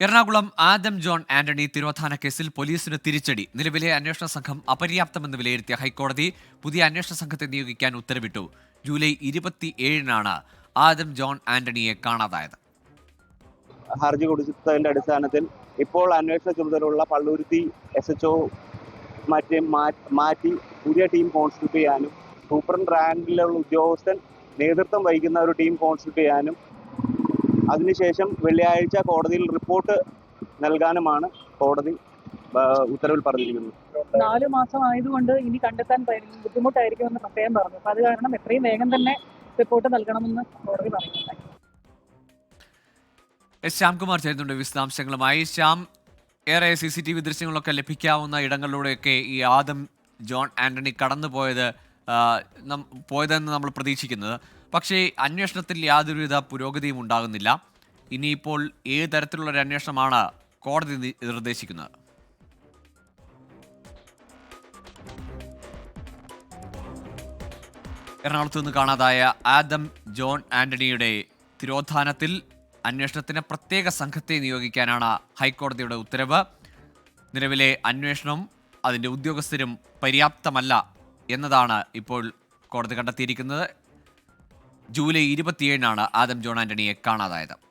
Ernakulam Adam John Antony തിരോധാന കേസിൽ പോലീസിന് തിരിച്ചടി. നിലവിലെ അന്വേഷണ സംഘം അപര്യാപ്തമെന്ന് വിലയിരുത്തിയ ഹൈക്കോടതി പുതിയ അന്വേഷണ സംഘത്തെ നിയോഗിക്കാൻ ഉത്തരവിട്ടു. ജൂലൈ ഇരുപത്തിയേഴിനാണ് ആദം ജോൺ ആന്റണിയെ കാണാതായത്. ഹർജി കൊടുത്തതിന്റെ അടിസ്ഥാനത്തിൽ ഇപ്പോൾ അന്വേഷണ ചുമതലയുള്ള പള്ളുരുത്തി എസ് എച്ച് ഒ മറ്റേ മാറ്റി പുതിയ ടീം കോൺസ്റ്റിറ്റ്യൂട്ട് ചെയ്യാനും സൂപ്രണ്ട് റാങ്കിലുള്ള ഉദ്യോഗസ്ഥൻ നേതൃത്വം വഹിക്കുന്ന ഒരു ടീം കോൺസ്റ്റിറ്റ്യൂട്ട് ചെയ്യാനും അതിനുശേഷം വെള്ളിയാഴ്ച കോടതിയിൽ റിപ്പോർട്ട് നൽകാനുമാണ് കോടതി ഉത്തരവിൽ പറഞ്ഞിരിക്കുന്നത്. നാല് മാസം ആയതുകൊണ്ട് ഇനി കണ്ടെത്താൻ ബുദ്ധിമുട്ടായിരിക്കുമെന്ന് പ്രത്യേകം പറഞ്ഞു. അപ്പൊ അത് കാരണം എത്രയും വേഗം തന്നെ റിപ്പോർട്ട് നൽകണമെന്ന് കോടതി പറയുന്നുണ്ടായി. എസ് ശ്യാംകുമാർ ചേരുന്നുണ്ട് വിശദാംശങ്ങളുമായി. ശ്യാം ഏറെ സി സി ടി വി ദൃശ്യങ്ങളൊക്കെ ലഭിക്കാവുന്ന ഇടങ്ങളിലൂടെയൊക്കെ ഈ ആദം ജോൺ ആന്റണി കടന്നുപോയത് പോയതെന്ന് നമ്മൾ പ്രതീക്ഷിക്കുന്നത്. പക്ഷേ അന്വേഷണത്തിൽ യാതൊരുവിധ പുരോഗതിയും ഉണ്ടാകുന്നില്ല. ഇനിയിപ്പോൾ ഏത് തരത്തിലുള്ള ഒരു അന്വേഷണമാണ് കോടതി നിർദ്ദേശിക്കുന്നത്? എറണാകുളത്ത് നിന്ന് കാണാതായ ആദം ജോൺ ആന്റണിയുടെ തിരോധാനത്തിൽ അന്വേഷണത്തിന് പ്രത്യേക സംഘത്തെ നിയോഗിക്കാനാണ് ഹൈക്കോടതിയുടെ ഉത്തരവ്. നിലവിലെ അന്വേഷണം അതിന്റെ ഉദ്യോഗസ്ഥരും പര്യാപ്തമല്ല എന്നതാണ് ഇപ്പോൾ കോടതി കണ്ടെത്തിയിരിക്കുന്നത്. ജൂലൈ ഇരുപത്തിയേഴിനാണ് ആദം ജോൺ ആന്റണിയെ കാണാതായത്.